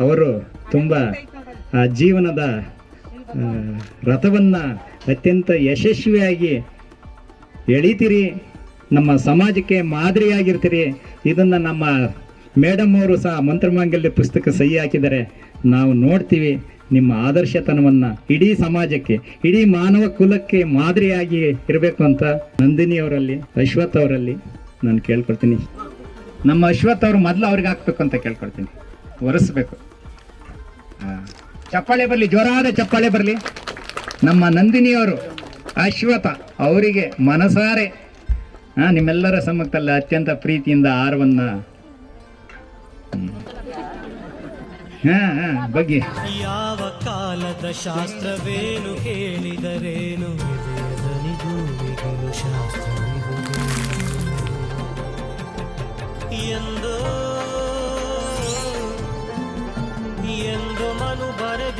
ಅವರು ತುಂಬ, ಆ, ಜೀವನದ ರಥವನ್ನು ಅತ್ಯಂತ ಯಶಸ್ವಿಯಾಗಿ ಎಳಿತೀರಿ, ನಮ್ಮ ಸಮಾಜಕ್ಕೆ ಮಾದರಿಯಾಗಿರ್ತೀರಿ. ಇದನ್ನು ನಮ್ಮ ಮೇಡಮ್ ಅವರು ಸಹ ಮಂತ್ರಮಾಂಗಲ್ಯ ಪುಸ್ತಕ ಸಹಿ ಹಾಕಿದರೆ ನಾವು ನೋಡ್ತೀವಿ ನಿಮ್ಮ ಆದರ್ಶತನವನ್ನು ಇಡೀ ಸಮಾಜಕ್ಕೆ, ಇಡೀ ಮಾನವ ಕುಲಕ್ಕೆ ಮಾದರಿಯಾಗಿ ಇರಬೇಕು ಅಂತ ನಂದಿನಿ ಅವರಲ್ಲಿ, ಅಶ್ವಥ್ ಅವರಲ್ಲಿ ನಾನು ಕೇಳ್ಕೊಳ್ತೀನಿ. ನಮ್ಮ ಅಶ್ವಥ್ ಅವರು ಮೊದಲು ಅವ್ರಿಗೆ ಹಾಕ್ಬೇಕು ಅಂತ ಕೇಳ್ಕೊಳ್ತೀನಿ. ಒರೆಸ್ಬೇಕು. ಚಪ್ಪಾಳೆ ಬರಲಿ, ಜೋರಾದ ಚಪ್ಪಾಳೆ ಬರಲಿ. ನಮ್ಮ ನಂದಿನಿಯವರು ಅಶ್ವಥ ಅವರಿಗೆ ಮನಸಾರೆ. ಹಾಂ ನಿಮ್ಮೆಲ್ಲರ ಸಮ್ಮುಖದಲ್ಲಿ ಅತ್ಯಂತ ಪ್ರೀತಿಯಿಂದ ಆರವನ್ನ ಬಗ್ಗೆ. ಯಾವ ಕಾಲದ ಶಾಸ್ತ್ರವೇನು ಕೇಳಿದರೇನು ಶಾಸ್ತ್ರ ಎಂದು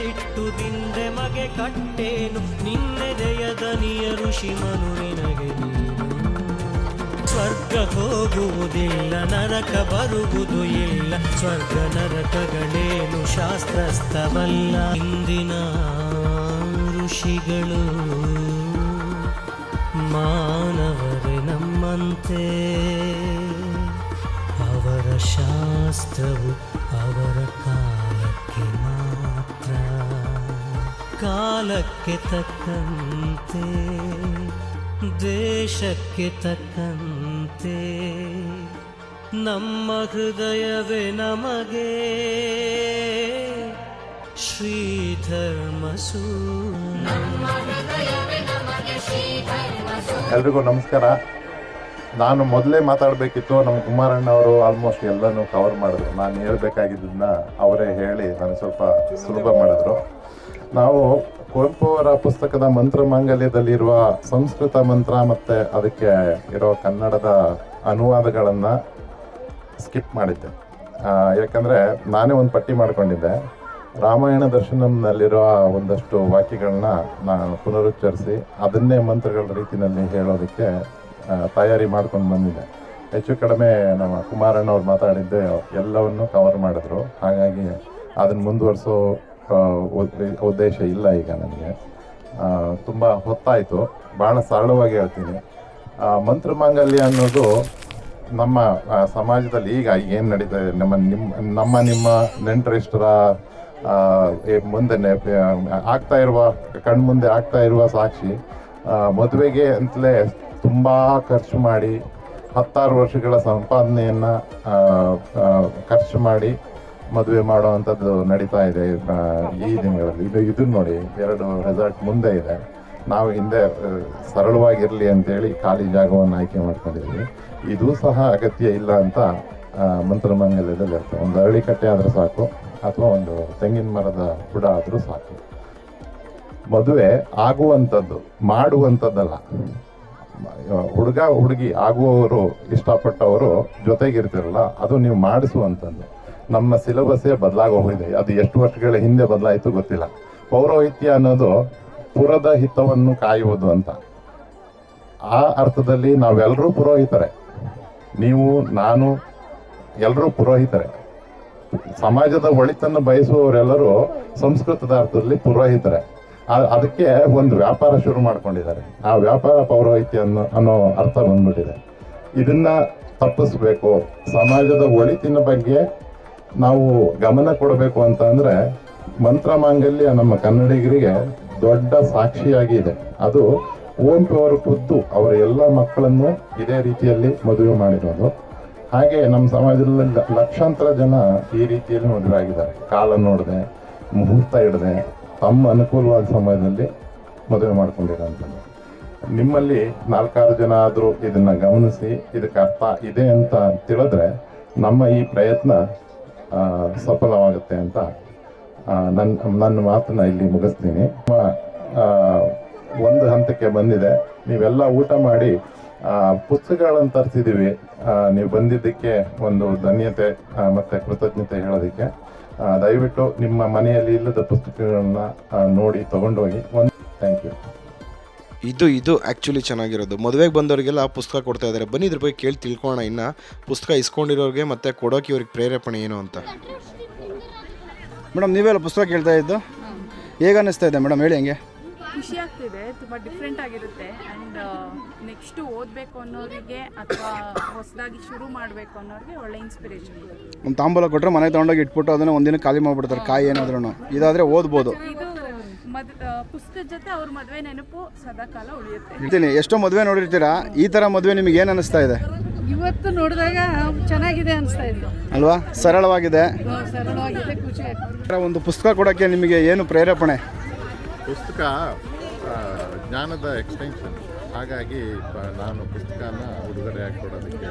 ಬರೆದಿಟ್ಟು ದಿಂದೆ ಮಗೆ ಕಟ್ಟೇನು ನಿನ್ನೆದೆಯ ದನಿಯ ಋಷಿ ಮನು ನಿನಗೆ ನೀನು. ಸ್ವರ್ಗ ಹೋಗುವುದಿಲ್ಲ, ನರಕ ಬರುವುದು ಇಲ್ಲ, ಸ್ವರ್ಗ ನರಕಗಳೇನು ಶಾಸ್ತ್ರಸ್ಥವಲ್ಲ. ಇಂದಿನ ಋಷಿಗಳು ಮಾನವರೇ ನಮ್ಮಂತೆ. ಅವರ ಶಾಸ್ತ್ರವು ಅವರ ಕಾಲಕ್ಕೆ ತಕ್ಕಂತೆ, ದೇಶಕ್ಕೆ ತಕ್ಕಂತೆ, ನಮ್ಮ ಹೃದಯವೇ ನಮಗೆ ಎಲ್ರಿಗೂ ನಮಸ್ಕಾರ. ನಾನು ಮೊದಲೇ ಮಾತಾಡಬೇಕಿತ್ತು, ನಮ್ಮ ಕುಮಾರಣ್ಣ ಅವರು ಆಲ್ಮೋಸ್ಟ್ ಎಲ್ಲನೂ ಕವರ್ ಮಾಡಿದ್ರು. ನಾನು ಹೇಳಬೇಕಾಗಿದ್ದನ್ನ ಅವರೇ ಹೇಳಿ ನಾನು ಸ್ವಲ್ಪ ಸುಲಭ ಮಾಡಿದ್ರು. ನಾವು ಕುವೆಂಪು ಅವರ ಪುಸ್ತಕದ ಮಂತ್ರ ಮಾಂಗಲ್ಯದಲ್ಲಿರುವ ಸಂಸ್ಕೃತ ಮಂತ್ರ ಮತ್ತು ಅದಕ್ಕೆ ಇರೋ ಕನ್ನಡದ ಅನುವಾದಗಳನ್ನು ಸ್ಕಿಪ್ ಮಾಡಿದ್ದೆ. ಯಾಕಂದರೆ ನಾನೇ ಒಂದು ಪಟ್ಟಿ ಮಾಡಿಕೊಂಡಿದ್ದೆ. ರಾಮಾಯಣ ದರ್ಶನಂನಲ್ಲಿರುವ ಒಂದಷ್ಟು ವಾಕ್ಯಗಳನ್ನ ನಾನು ಪುನರುಚ್ಚರಿಸಿ ಅದನ್ನೇ ಮಂತ್ರಗಳ ರೀತಿಯಲ್ಲಿ ಹೇಳೋದಕ್ಕೆ ತಯಾರಿ ಮಾಡ್ಕೊಂಡು ಬಂದಿದ್ದೆ. ಹೆಚ್ಚು ಕಡಿಮೆ ನಮ್ಮ ಕುಮಾರಣ್ಣ ಅವ್ರು ಮಾತಾಡಿದ್ದೆ ಎಲ್ಲವನ್ನು ಕವರ್ ಮಾಡಿದ್ರು. ಹಾಗಾಗಿ ಅದನ್ನು ಮುಂದುವರಿಸೋ ಉದ್ದೇಶ ಇಲ್ಲ ಈಗ ನನಗೆ. ತುಂಬ ಹೊತ್ತಾಯಿತು. ಭಾಳ ಸರಳವಾಗಿ ಹೇಳ್ತೀನಿ. ಮಂತ್ರ ಮಾಂಗಲ್ಯ ಅನ್ನೋದು ನಮ್ಮ ಸಮಾಜದಲ್ಲಿ ಈಗ ಏನು ನಡೀತಾ ಇದೆ? ನಮ್ಮ ನಿಮ್ಮ ನಮ್ಮ ನಿಮ್ಮ ನೆಂಟರಿಷ್ಟರ ಮುಂದೆ ಆಗ್ತಾ ಇರುವ, ಕಣ್ಮುಂದೆ ಆಗ್ತಾ ಇರುವ ಸಾಕ್ಷಿ ಮದುವೆಗೆ ಅಂತಲೇ ತುಂಬ ಖರ್ಚು ಮಾಡಿ, ಹತ್ತಾರು ವರ್ಷಗಳ ಸಂಪಾದನೆಯನ್ನು ಖರ್ಚು ಮಾಡಿ ಮದುವೆ ಮಾಡುವಂಥದ್ದು ನಡೀತಾ ಇದೆ ಈ ದಿನಗಳಲ್ಲಿ. ಇದು ಇದನ್ನ ನೋಡಿ, ಎರಡು ರೆಸಾರ್ಟ್ ಮುಂದೆ ಇದೆ. ನಾವು ಹಿಂದೆ ಸರಳವಾಗಿರಲಿ ಅಂತೇಳಿ ಖಾಲಿ ಜಾಗವನ್ನು ಆಯ್ಕೆ ಮಾಡ್ಕೊಂಡಿದ್ವಿ ಇದು ಸಹ ಅಗತ್ಯ ಇಲ್ಲ ಅಂತ ಮಂತ್ರಮಂಗಲದಲ್ಲಿ ಇರ್ತದೆ ಒಂದು ಅರಳಿ ಕಟ್ಟೆ ಆದರೂ ಸಾಕು, ಅಥವಾ ಒಂದು ತೆಂಗಿನ ಮರದ ಬುಡ ಆದರೂ ಸಾಕು. ಮದುವೆ ಆಗುವಂಥದ್ದು, ಮಾಡುವಂಥದ್ದಲ್ಲ. ಹುಡುಗ, ಹುಡುಗಿ ಆಗುವವರು, ಇಷ್ಟಪಟ್ಟವರು ಜೊತೆಗಿರ್ತಿರಲ್ಲ, ಅದು ನೀವು ಮಾಡಿಸುವಂಥದ್ದು. ನಮ್ಮ ಸಿಲೆಬಸ್ಸೇ ಬದಲಾಗೋಗಿದೆ ಅದು ಎಷ್ಟು ವರ್ಷಗಳ ಹಿಂದೆ ಬದಲಾಯಿತು ಗೊತ್ತಿಲ್ಲ. ಪೌರೋಹಿತ್ಯ ಅನ್ನೋದು ಪುರದ ಹಿತವನ್ನು ಕಾಯುವುದು ಅಂತ. ಆ ಅರ್ಥದಲ್ಲಿ ನಾವೆಲ್ಲರೂ ಪುರೋಹಿತರೆ. ನೀವು, ನಾನು ಎಲ್ಲರೂ ಪುರೋಹಿತರೆ. ಸಮಾಜದ ಒಳಿತನ್ನು ಬಯಸುವವರೆಲ್ಲರೂ ಸಂಸ್ಕೃತದ ಅರ್ಥದಲ್ಲಿ ಪುರೋಹಿತರೆ. ಅದಕ್ಕೆ ಒಂದು ವ್ಯಾಪಾರ ಶುರು ಮಾಡ್ಕೊಂಡಿದ್ದಾರೆ. ಆ ವ್ಯಾಪಾರ ಪೌರೋಹಿತ್ಯ ಅನ್ನೋ ಅನ್ನೋ ಅರ್ಥ ಬಂದ್ಬಿಟ್ಟಿದೆ. ಇದನ್ನ ತಪ್ಪಿಸ್ಬೇಕು. ಸಮಾಜದ ಒಳಿತಿನ ಬಗ್ಗೆ ನಾವು ಗಮನ ಕೊಡಬೇಕು ಅಂತ ಅಂದ್ರೆ ಮಂತ್ರ ಮಾಂಗಲ್ಯ ನಮ್ಮ ಕನ್ನಡಿಗರಿಗೆ ದೊಡ್ಡ ಸಾಕ್ಷಿಯಾಗಿದೆ ಅದು ಕುವೆಂಪು ಅವರು ಖುದ್ದು ಅವರ ಎಲ್ಲ ಮಕ್ಕಳನ್ನು ಇದೇ ರೀತಿಯಲ್ಲಿ ಮದುವೆ ಮಾಡಿರೋದು. ಹಾಗೆ ನಮ್ಮ ಸಮಾಜದಲ್ಲಿ ಲಕ್ಷಾಂತರ ಜನ ಈ ರೀತಿಯಲ್ಲಿ ಮದುವೆ ಆಗಿದ್ದಾರೆ. ಕಾಲ ನೋಡದೆ, ಮುಹೂರ್ತ ಹಿಡದೆ ತಮ್ಮ ಅನುಕೂಲವಾದ ಸಮಯದಲ್ಲಿ ಮದುವೆ ಮಾಡ್ಕೊಂಡಿರೋಂಥದ್ದು. ನಿಮ್ಮಲ್ಲಿ ನಾಲ್ಕಾರು ಜನ ಆದರೂ ಇದನ್ನ ಗಮನಿಸಿ, ಇದಕ್ಕೆ ಅರ್ಥ ಇದೆ ಅಂತ ತಿಳಿದ್ರೆ ನಮ್ಮ ಈ ಪ್ರಯತ್ನ ಸಫಲವಾಗುತ್ತೆ ಅಂತ ನನ್ನ ನನ್ನ ಮಾತನ್ನ ಇಲ್ಲಿ ಮುಗಿಸ್ತೀನಿ. ಒಂದು ಹಂತಕ್ಕೆ ಬಂದಿದೆ. ನೀವೆಲ್ಲ ಊಟ ಮಾಡಿ ಪುಸ್ತಕಗಳನ್ನು ತರಿಸಿದ್ದೀವಿ ನೀವು ಬಂದಿದ್ದಕ್ಕೆ ಒಂದು ಧನ್ಯತೆ ಮತ್ತು ಕೃತಜ್ಞತೆ ಹೇಳೋದಕ್ಕೆ. ದಯವಿಟ್ಟು ನಿಮ್ಮ ಮನೆಯಲ್ಲಿ ಇಲ್ಲದ ಪುಸ್ತಕಗಳನ್ನ ನೋಡಿ ತೊಗೊಂಡೋಗಿ. ಒಂದು, ಥ್ಯಾಂಕ್ ಯು. ಇದು ಇದು ಆ್ಯಕ್ಚುಲಿ ಚೆನ್ನಾಗಿರೋದು. ಮದುವೆಗೆ ಬಂದವರಿಗೆಲ್ಲ ಪುಸ್ತಕ ಕೊಡ್ತಾ ಇದ್ದಾರೆ ಬನ್ನಿ ಇದ್ರ ಬಗ್ಗೆ ಕೇಳಿ ತಿಳ್ಕೊಳ್ಳೋಣ ಇನ್ನು. ಪುಸ್ತಕ ಇಸ್ಕೊಂಡಿರೋರಿಗೆ ಮತ್ತು ಕೊಡೋಕೆ ಇವ್ರಿಗೆ ಪ್ರೇರೇಪಣೆ ಏನು ಅಂತ. ಮೇಡಮ್ ನೀವೆಲ್ಲ ಪುಸ್ತಕ ಕೇಳ್ತಾ ಇದ್ದು? ಹೇಗೆ ಅನ್ನಿಸ್ತಾ ಇದೆ ಮೇಡಮ್? ಹೇಳಿ ಹೆಂಗೆ. ಖುಷಿ ಆಗ್ತಿದೆ. ತುಂಬ ಡಿಫ್ರೆಂಟ್ ಆಗಿರುತ್ತೆ. ಆ್ಯಂಡ್ ನೆಕ್ಸ್ಟು ಓದಬೇಕು ಅನ್ನೋರಿಗೆ ಅಥವಾ ಹೊಸದಾಗಿ ಶುರು ಮಾಡಬೇಕು ಅನ್ನೋರಿಗೆ ಒಳ್ಳೆ ಇನ್ಸ್ಪಿರೇಷನ್ ಒಂದು ತಾಂಬೂಲ ಕೊಟ್ಟರೆ ಮನೆ ತೊಗೊಂಡೋಗಿ ಇಟ್ಬಿಟ್ಟು ಅದನ್ನು ಒಂದಿನ ಖಾಲಿ ಮಾಡಿಬಿಡ್ತಾರೆ. ಕಾಯಿ ಏನಾದ್ರೂ ಇದಾದರೆ ಓದ್ಬೋದು. ಇದು ಮದ್ ಪುಸ್ತಕದ ಜೊತೆ ಅವ್ರ ಮದುವೆ ನೆನಪು ಸದಾಕಾಲ ಉಳಿಯುತ್ತೆ. ಎಷ್ಟೋ ಮದುವೆ ನೋಡಿರ್ತೀರಾ? ಈ ಥರ ಮದುವೆ ನಿಮಗೆ ಏನು ಅನಿಸ್ತಾ ಇದೆ? ಇವತ್ತು ನೋಡಿದಾಗ ಚೆನ್ನಾಗಿದೆ ಅನಿಸ್ತಾ ಇತ್ತು. ಅಲ್ವಾ? ಸರಳವಾಗಿದೆ. ಸರಳವಾಗಿದೆ ಖುಷಿ ಆಯ್ತು. ಒಂದು ಪುಸ್ತಕ ಕೊಡೋಕ್ಕೆ ನಿಮಗೆ ಏನು ಪ್ರೇರೇಪಣೆ? ಪುಸ್ತಕ ಆ, ಜ್ಞಾನದ ಎಕ್ಸ್ಟೆನ್ಷನ್ ಹಾಗಾಗಿ ಪ- ನಾನು ಪುಸ್ತಕನ ಉಡುಗೊರೆಯಾಗಿ ಕೊಡೋದಕ್ಕೆ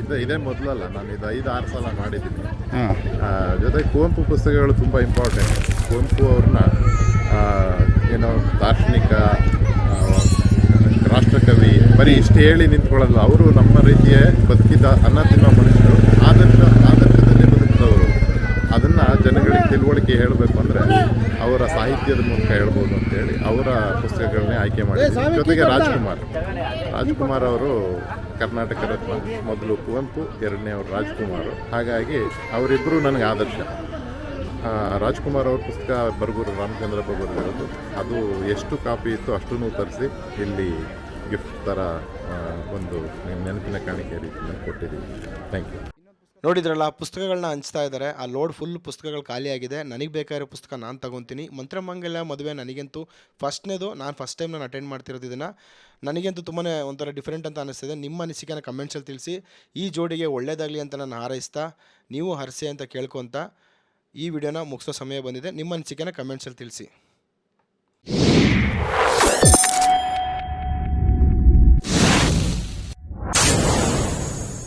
ಇದು ಇದೇ ಮೊದಲಲ್ಲ ನಾನು ಇದು ಐದು ಆರು ಸಲ ಮಾಡಿದ್ದೀನಿ. ಹಾಂ. ಜೊತೆಗೆ ಕುವೆಂಪು ಪುಸ್ತಕಗಳು ತುಂಬ ಇಂಪಾರ್ಟೆಂಟ್ ಕುವೆಂಪು ಅವ್ರನ್ನ ಏನೋ ದಾರ್ಶನಿಕ ರಾಷ್ಟ್ರಕವಿ, ಬರೀ ಇಷ್ಟು ಹೇಳಿ ನಿಂತ್ಕೊಳ್ಳಲ್ಲ, ಅವರು ನಮ್ಮ ರೀತಿಯೇ ಬದುಕಿದ ಅನ್ನ ತಿನ್ನೋ ಮನುಷ್ಯರು. ಆದರ್ಶ, ಆದರ್ಶದಲ್ಲಿ ಬದುಕಿದವರು. ಅದನ್ನು ಜನಗಳಿಗೆ ತಿಳುವಳಿಕೆ ಹೇಳಬೇಕು ಅಂದರೆ ಅವರ ಸಾಹಿತ್ಯದ ಮೂಲಕ ಹೇಳ್ಬೋದು ಅಂತೇಳಿ ಅವರ ಪುಸ್ತಕಗಳನ್ನೇ ಆಯ್ಕೆ ಮಾಡಿ ಜೊತೆಗೆ ರಾಜ್ಕುಮಾರ್. ರಾಜ್ಕುಮಾರ್ ಅವರು ಕರ್ನಾಟಕ ರತ್ನ ಮೊದಲು ಕುವೆಂಪು, ಎರಡನೇ ಅವರು ರಾಜ್ಕುಮಾರ್. ಹಾಗಾಗಿ ಅವರಿಬ್ಬರು ನನಗೆ ಆದರ್ಶ. ರಾಜ್ಕುಮಾರ್ ಅವ್ರ ಪುಸ್ತಕ ಬರಗೂರು ರಾಮಚಂದ್ರ ಬರಗೂರು ಅದು ಎಷ್ಟು ಕಾಪಿ ಇತ್ತು ಅಷ್ಟೂ ತರಿಸಿ ಇಲ್ಲಿ ಗಿಫ್ಟ್ ಥರ ಒಂದು ನೆನಪಿನ ಕಾಣಿಕೆ ರೀತಿಯಲ್ಲಿ ಕೊಟ್ಟಿದ್ದೀವಿ. ಥ್ಯಾಂಕ್ ಯು ನೋಡಿದ್ರಲ್ಲ ಪುಸ್ತಕಗಳನ್ನ ಹಂಚ್ತಾ ಇದ್ದಾರೆ. ಆ ಲೋಡ್ ಫುಲ್ ಪುಸ್ತಕಗಳು ಖಾಲಿಯಾಗಿದೆ. ನನಗೆ ಬೇಕಾಗಿರೋ ಪುಸ್ತಕ ನಾನು ತಗೊತೀನಿ. ಮಂತ್ರಮಂಗಲ ಮದುವೆ ನನಗಂತೂ ಫಸ್ಟ್ನೇದು. ನಾನು ಫಸ್ಟ್ ಟೈಮ್ ನಾನು ಅಟೆಂಡ್ ಮಾಡ್ತಿರೋದು ಇದನ್ನು. ನನಗಂತೂ ತುಂಬಾ ಒಂಥರ ಡಿಫ್ರೆಂಟ್ ಅಂತ ಅನಿಸ್ತಿದೆ. ನಿಮ್ಮ ಅನಿಸಿಕೆನ ಕಮೆಂಟ್ಸಲ್ಲಿ ತಿಳಿಸಿ. ಈ ಜೋಡಿಗೆ ಒಳ್ಳೆಯದಾಗಲಿ ಅಂತ ನಾನು ಹಾರೈಸ್ತಾ, ನೀವು ಹರಸೆ ಅಂತ ಕೇಳ್ಕೊತ ಈ ವಿಡಿಯೋನ ಮುಗಿಸೋ ಸಮಯ ಬಂದಿದೆ. ನಿಮ್ಮ ಅನಿಸಿಕೆನ ಕಮೆಂಟ್ಸಲ್ಲಿ ತಿಳಿಸಿ.